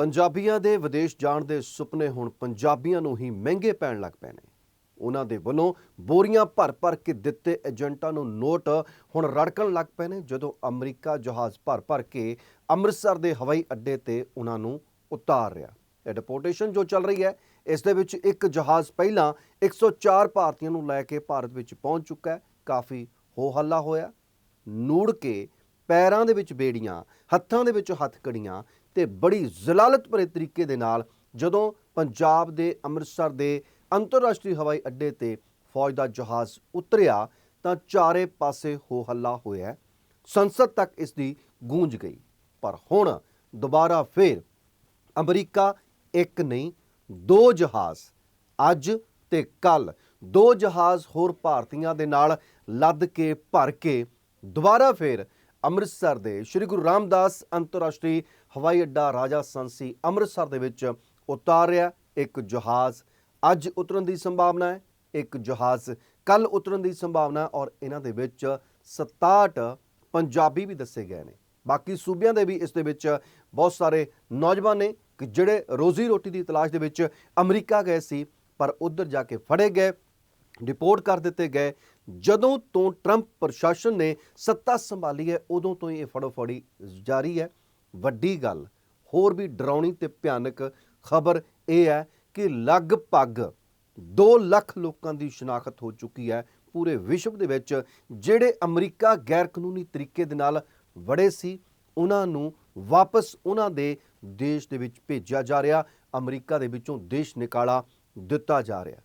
ਪੰਜਾਬੀਆਂ ਦੇ ਵਿਦੇਸ਼ ਜਾਣ ਦੇ ਸੁਪਨੇ ਹੁਣ ਪੰਜਾਬੀਆਂ ਨੂੰ ਹੀ ਮਹਿੰਗੇ ਪੈਣ ਲੱਗ ਪਏ ਨੇ। ਉਹਨਾਂ ਦੇ ਵੱਲੋਂ ਬੋਰੀਆਂ ਭਰ-ਭਰ ਕੇ ਦਿੱਤੇ ਏਜੰਟਾਂ ਨੂੰ ਨੋਟ ਹੁਣ ਰੜਕਣ ਲੱਗ ਪਏ ਨੇ, ਜਦੋਂ ਅਮਰੀਕਾ ਜਹਾਜ਼ ਭਰ-ਭਰ ਕੇ ਅੰਮ੍ਰਿਤਸਰ ਦੇ ਹਵਾਈ ਅੱਡੇ ਤੇ ਉਹਨਾਂ ਨੂੰ ਉਤਾਰ ਰਿਹਾ। ਇਹ ਡਿਪੋਰਟੇਸ਼ਨ ਜੋ ਚੱਲ ਰਹੀ ਹੈ, ਇਸ ਦੇ ਵਿੱਚ ਇੱਕ ਜਹਾਜ਼ ਪਹਿਲਾਂ 104 ਭਾਰਤੀਆਂ ਨੂੰ ਲੈ ਕੇ ਭਾਰਤ ਵਿੱਚ ਪਹੁੰਚ ਚੁੱਕਾ ਹੈ। ਕਾਫੀ ਹੋ ਹੱਲਾ ਹੋਇਆ। ਨੂੜ ਕੇ ਪੈਰਾਂ ਦੇ ਵਿੱਚ ਬੇੜੀਆਂ, ਹੱਥਾਂ ਦੇ ਵਿੱਚ ਹੱਥਕੜੀਆਂ ਤੇ ਬੜੀ ਜ਼ਲਾਲਤ ਭਰੇ ਤਰੀਕੇ ਦੇ ਨਾਲ ਜਦੋਂ ਪੰਜਾਬ ਦੇ ਅੰਮ੍ਰਿਤਸਰ ਦੇ ਅੰਤਰਰਾਸ਼ਟਰੀ ਹਵਾਈ ਅੱਡੇ ਤੇ ਫੌਜ ਦਾ ਜਹਾਜ਼ ਉਤਰਿਆ ਤਾਂ ਚਾਰੇ ਪਾਸੇ ਹੋ ਹੱਲਾ ਹੋਇਆ। ਸੰਸਦ ਤੱਕ ਇਸ ਦੀ ਗੂੰਜ ਗਈ। ਪਰ ਹੁਣ ਦੁਬਾਰਾ ਫੇਰ ਅਮਰੀਕਾ ਇੱਕ ਨਹੀਂ, ਦੋ ਜਹਾਜ਼, ਅੱਜ ਤੇ ਕੱਲ ਦੋ ਜਹਾਜ਼ ਹੋਰ ਭਾਰਤੀਆਂ ਦੇ ਨਾਲ ਲੱਦ ਕੇ ਭਰ ਕੇ ਦੁਬਾਰਾ ਫੇਰ ਅੰਮ੍ਰਿਤਸਰ ਦੇ ਸ੍ਰੀ ਗੁਰੂ ਰਾਮਦਾਸ ਅੰਤਰਰਾਸ਼ਟਰੀ ਹਵਾਈ ਅੱਡਾ ਰਾਜਾ ਸੰਸੀ ਅੰਮ੍ਰਿਤਸਰ ਦੇ ਵਿੱਚ ਉਤਾਰ ਰਿਹਾ ਇੱਕ ਜਹਾਜ਼। ਅੱਜ ਉਤਰਨ ਦੀ ਸੰਭਾਵਨਾ ਹੈ, ਇੱਕ ਜਹਾਜ਼। ਕੱਲ ਉਤਰਨ ਦੀ ਸੰਭਾਵਨਾ ਔਰ ਇਹਨਾਂ ਦੇ ਵਿੱਚ 67 ਪੰਜਾਬੀ ਵੀ ਦੱਸੇ ਗਏ ਨੇ। ਬਾਕੀ ਸੂਬਿਆਂ ਦੇ ਵੀ ਇਸ ਦੇ ਵਿੱਚ ਬਹੁਤ ਸਾਰੇ ਨੌਜਵਾਨ ਨੇ ਕਿ ਜਿਹੜੇ ਰੋਜ਼ੀ ਰੋਟੀ ਦੀ ਤਲਾਸ਼ ਦੇ ਵਿੱਚ ਅਮਰੀਕਾ ਗਏ ਸੀ, ਪਰ ਉੱਧਰ ਜਾ ਕੇ ਫੜੇ ਗਏ, ਡਿਪੋਰਟ ਕਰ ਦਿੱਤੇ ਗਏ। ਜਦੋਂ ਤੋਂ ਟਰੰਪ ਪ੍ਰਸ਼ਾਸਨ ਨੇ ਸੱਤਾ ਸੰਭਾਲੀ ਹੈ, ਉਦੋਂ ਤੋਂ ਹੀ ਇਹ ਫੜੋਫੜੀ ਜਾਰੀ ਹੈ। ਵੱਡੀ ਗੱਲ, ਹੋਰ ਵੀ ਡਰਾਉਣੀ ਤੇ ਭਿਆਨਕ ਖਬਰ ਇਹ ਹੈ ਕਿ ਲਗਭਗ 2 ਲੱਖ ਲੋਕਾਂ ਦੀ ਸ਼ਨਾਖਤ ਹੋ ਚੁੱਕੀ ਹੈ ਪੂਰੇ ਵਿਸ਼ਵ ਦੇ ਵਿੱਚ, ਜਿਹੜੇ ਅਮਰੀਕਾ ਗੈਰ ਕਾਨੂੰਨੀ ਤਰੀਕੇ ਦੇ ਨਾਲ ਵੜੇ ਸੀ, ਉਹਨਾਂ ਨੂੰ ਵਾਪਸ ਉਹਨਾਂ ਦੇ ਦੇਸ਼ ਦੇ ਵਿੱਚ ਭੇਜਿਆ ਜਾ ਰਿਹਾ, ਅਮਰੀਕਾ ਦੇ ਵਿੱਚੋਂ ਦੇਸ਼ ਨਿਕਾਲਾ ਦਿੱਤਾ ਜਾ ਰਿਹਾ।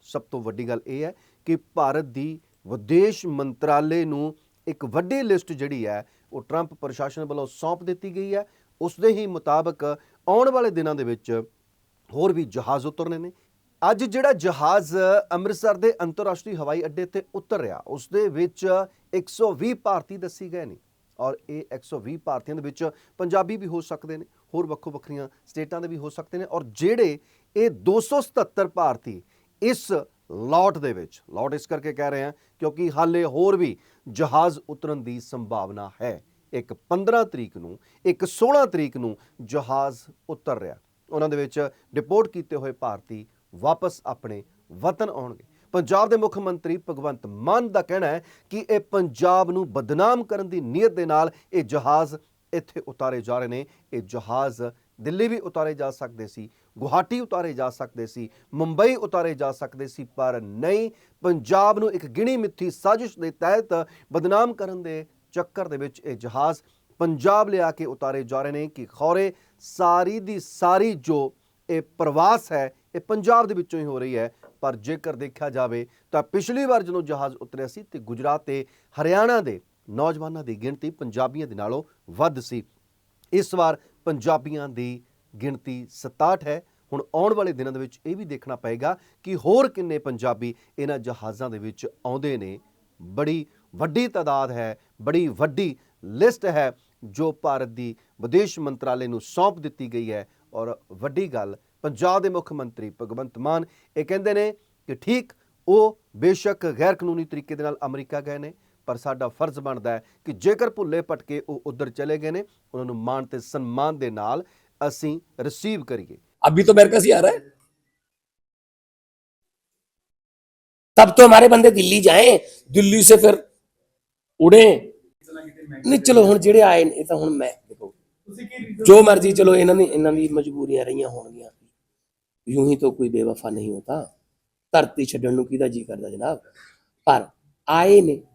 ਸਭ ਤੋਂ ਵੱਡੀ ਗੱਲ ਇਹ ਹੈ ਕਿ ਭਾਰਤ ਦੀ ਵਿਦੇਸ਼ ਮੰਤਰਾਲੇ ਨੂੰ ਇੱਕ ਵੱਡੀ ਲਿਸਟ ਜਿਹੜੀ ਹੈ, ਉਹ ਟਰੰਪ ਪ੍ਰਸ਼ਾਸਨ ਵੱਲੋਂ ਸੌਂਪ ਦਿੱਤੀ ਗਈ ਹੈ। ਉਸ ਦੇ ਹੀ ਮੁਤਾਬਕ ਆਉਣ ਵਾਲੇ ਦਿਨਾਂ ਦੇ ਵਿੱਚ ਹੋਰ ਵੀ ਜਹਾਜ਼ ਉਤਰਨੇ ਨੇ। ਅੱਜ ਜਿਹੜਾ ਜਹਾਜ਼ ਅੰਮ੍ਰਿਤਸਰ ਦੇ ਅੰਤਰਰਾਸ਼ਟਰੀ ਹਵਾਈ ਅੱਡੇ ਤੇ ਉਤਰ ਰਿਹਾ, ਉਸ ਦੇ ਵਿੱਚ 120 ਭਾਰਤੀ ਦੱਸੀ ਗਏ ਨੇ ਔਰ ਇਹ 120 ਭਾਰਤੀਆਂ ਦੇ ਵਿੱਚ ਪੰਜਾਬੀ ਵੀ ਹੋ ਸਕਦੇ ਨੇ, ਹੋਰ ਵੱਖੋ ਵੱਖਰੀਆਂ ਸਟੇਟਾਂ ਦੇ ਵੀ ਹੋ ਸਕਦੇ ਨੇ ਔਰ ਜਿਹੜੇ ਇਹ 277 ਭਾਰਤੀ ਇਸ ਲਾਟ ਦੇ ਵਿੱਚ। ਲਾਟ ਇਸ ਕਰਕੇ ਕਹਿ ਰਹੇ ਹਾਂ ਕਿਉਂਕਿ ਹਾਲੇ ਹੋਰ ਵੀ ਜਹਾਜ਼ ਉਤਰਨ ਦੀ ਸੰਭਾਵਨਾ ਹੈ। ਇੱਕ 15 ਤਰੀਕ ਨੂੰ, ਇੱਕ 16 ਤਰੀਕ ਨੂੰ ਜਹਾਜ਼ ਉਤਰ ਰਿਹਾ। ਉਹਨਾਂ ਦੇ ਵਿੱਚ ਡਿਪੋਰਟ ਕੀਤੇ ਹੋਏ ਭਾਰਤੀ ਵਾਪਸ ਆਪਣੇ ਵਤਨ ਆਉਣਗੇ। ਪੰਜਾਬ ਦੇ ਮੁੱਖ ਮੰਤਰੀ ਭਗਵੰਤ ਮਾਨ ਦਾ ਕਹਿਣਾ ਹੈ ਕਿ ਇਹ ਪੰਜਾਬ ਨੂੰ ਬਦਨਾਮ ਕਰਨ ਦੀ ਨੀਅਤ ਦੇ ਨਾਲ ਇਹ ਜਹਾਜ਼ ਇੱਥੇ ਉਤਾਰੇ ਜਾ ਰਹੇ ਨੇ। ਇਹ ਜਹਾਜ਼ ਦਿੱਲੀ ਵੀ ਉਤਾਰੇ ਜਾ ਸਕਦੇ ਸੀ, ਗੁਹਾਟੀ ਉਤਾਰੇ ਜਾ ਸਕਦੇ ਸੀ, ਮੁੰਬਈ ਉਤਾਰੇ ਜਾ ਸਕਦੇ ਸੀ, ਪਰ ਨਹੀਂ। ਪੰਜਾਬ ਨੂੰ ਇੱਕ ਗਿਣੀ ਮਿੱਥੀ ਸਾਜ਼ਿਸ਼ ਦੇ ਤਹਿਤ ਬਦਨਾਮ ਕਰਨ ਦੇ ਚੱਕਰ ਦੇ ਵਿੱਚ ਇਹ ਜਹਾਜ਼ ਪੰਜਾਬ ਲਿਆ ਕੇ ਉਤਾਰੇ ਜਾ ਰਹੇ ਨੇ ਕਿ ਖੌਰੇ ਸਾਰੀ ਦੀ ਸਾਰੀ ਜੋ ਇਹ ਪ੍ਰਵਾਸ ਹੈ, ਇਹ ਪੰਜਾਬ ਦੇ ਵਿੱਚੋਂ ਹੀ ਹੋ ਰਹੀ ਹੈ। ਪਰ ਜੇਕਰ ਦੇਖਿਆ ਜਾਵੇ ਤਾਂ ਪਿਛਲੀ ਵਾਰ ਜਦੋਂ ਜਹਾਜ਼ ਉਤਰਿਆ ਸੀ ਤੇ ਗੁਜਰਾਤ ਤੇ ਹਰਿਆਣਾ ਦੇ ਨੌਜਵਾਨਾਂ ਦੀ ਗਿਣਤੀ ਪੰਜਾਬੀਆਂ ਦੇ ਨਾਲੋਂ ਵੱਧ ਸੀ। ਇਸ ਵਾਰ ਪੰਜਾਬੀਆਂ ਦੀ ਗਿਣਤੀ 67 ਹੈ। ਹੁਣ ਆਉਣ ਵਾਲੇ ਦਿਨਾਂ ਦੇ ਵਿੱਚ ਇਹ ਵੀ ਦੇਖਣਾ ਪਏਗਾ ਕਿ ਹੋਰ ਕਿੰਨੇ ਪੰਜਾਬੀ ਇਹਨਾਂ ਜਹਾਜ਼ਾਂ ਦੇ ਵਿੱਚ ਆਉਂਦੇ ਨੇ। ਬੜੀ ਵੱਡੀ ਤਾਦਾਦ ਹੈ, ਬੜੀ ਵੱਡੀ ਲਿਸਟ ਹੈ ਜੋ ਭਾਰਤ ਦੀ ਵਿਦੇਸ਼ ਮੰਤਰਾਲੇ ਨੂੰ ਸੌਂਪ ਦਿੱਤੀ ਗਈ ਹੈ। ਔਰ ਵੱਡੀ ਗੱਲ, ਪੰਜਾਬ ਦੇ ਮੁੱਖ ਮੰਤਰੀ ਭਗਵੰਤ ਮਾਨ ਇਹ ਕਹਿੰਦੇ ਨੇ ਕਿ ਠੀਕ, ਉਹ ਬੇਸ਼ੱਕ ਗੈਰ ਕਾਨੂੰਨੀ ਤਰੀਕੇ ਦੇ ਨਾਲ ਅਮਰੀਕਾ ਗਏ ਨੇ। ਪਰ ਸਾਡਾ ਫਰਜ਼ ਬਣਦਾ ਹੈ ਕਿ ਜੇਕਰ ਭੁੱਲੇ ਭਟਕੇ ਉਹ ਉਧਰ ਚਲੇ ਗਏ ਨੇ ਉਹਨਾਂ ਨੂੰ ਮਾਣ ਤੇ ਸਨਮਾਨ ਦੇ ਨਾਲ ਅਸੀਂ ਰਿਸੀਵ ਕਰੀਏ अभी तो अमेरिका से आ रहा है तब तो हमारे बंदे दिल्ली जाएं दिल्ली से फिर उड़े ਨਹੀਂ ਚਲੋ ਹੁਣ ਜਿਹੜੇ ਆਏ ਨੇ ਇਹ ਤਾਂ ਹੁਣ ਮੈਂ ਦੇਖੋ ਜੋ ਮਰਜ਼ੀ ਚਲੋ ਇਹਨਾਂ ਨੇ ਇਹਨਾਂ ਦੀ ਮਜਬੂਰੀਆਂ ਰਹੀਆਂ ਹੋਣਗੀਆਂ ਯੂੰ ਹੀ ਤਾਂ ਕੋਈ ਬੇਵਫਾ ਨਹੀਂ ਹੁੰਦਾ ਧਰਤੀ ਛੱਡਣ ਨੂੰ ਕਿਹਦਾ ਜੀ ਕਰਦਾ ਜਨਾਬ ਪਰ ਆਏ ਨੇ ਤਾਂ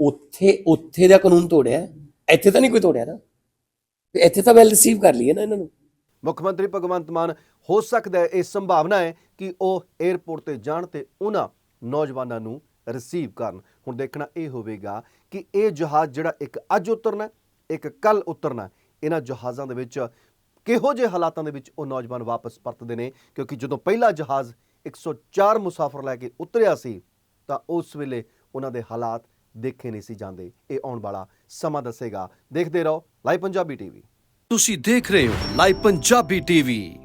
ਉੱਥੇ ਉੱਥੇ ਦਾ ਕਾਨੂੰਨ ਤੋੜਿਆ ਇੱਥੇ ਤਾਂ ਨਹੀਂ ਕੋਈ ਤੋੜਿਆ ਨਾ। ਇੱਥੇ ਤਾਂ ਵੈਲ ਰਿਸੀਵ ਕਰ ਲਈਏ ਨਾ ਇਹਨਾਂ ਨੂੰ। ਮੁੱਖ ਮੰਤਰੀ ਭਗਵੰਤ ਮਾਨ, ਹੋ ਸਕਦਾ ਹੈ ਇਹ ਸੰਭਾਵਨਾ ਹੈ ਕਿ ਉਹ 에ਅਰਪੋਰਟ ਤੇ ਜਾਣ ਤੇ ਉਹਨਾਂ ਨੌਜਵਾਨਾਂ ਨੂੰ ਰਿਸੀਵ ਕਰਨ। ਹੁਣ ਦੇਖਣਾ ਇਹ ਹੋਵੇਗਾ ਕਿ ਇਹ ਜਹਾਜ਼ ਜਿਹੜਾ ਇੱਕ ਅੱਜ ਉਤਰਨਾ ਇੱਕ ਕੱਲ ਉਤਰਨਾ ਇਹਨਾਂ ਜਹਾਜ਼ਾਂ ਦੇ ਵਿੱਚ ਕਿਹੋ ਜਿਹੇ ਹਾਲਾਤਾਂ ਦੇ ਵਿੱਚ ਉਹ ਨੌਜਵਾਨ ਵਾਪਸ ਪਰਤਦੇ ਨੇ? ਕਿਉਂਕਿ ਜਦੋਂ ਪਹਿਲਾ ਜਹਾਜ਼ 104 ਮੁਸਾਫਰ ਲੈ ਕੇ ਉਤਰਿਆ ਸੀ, ਤਾਂ ਉਸ ਵੇਲੇ ਉਹਨਾਂ ਦੇ ਹਾਲਾਤ ਦੇਖੇ ਨਹੀਂ ਸੀ ਜਾਂਦੇ। ਇਹ ਆਉਣ ਵਾਲਾ ਸਮਾਂ ਦੱਸੇਗਾ। ਦੇਖਦੇ ਰਹੋ ਲਾਈਵ ਪੰਜਾਬੀ ਟੀਵੀ। ਤੁਸੀਂ ਦੇਖ ਰਹੇ ਹੋ ਲਾਈਵ ਪੰਜਾਬੀ ਟੀਵੀ।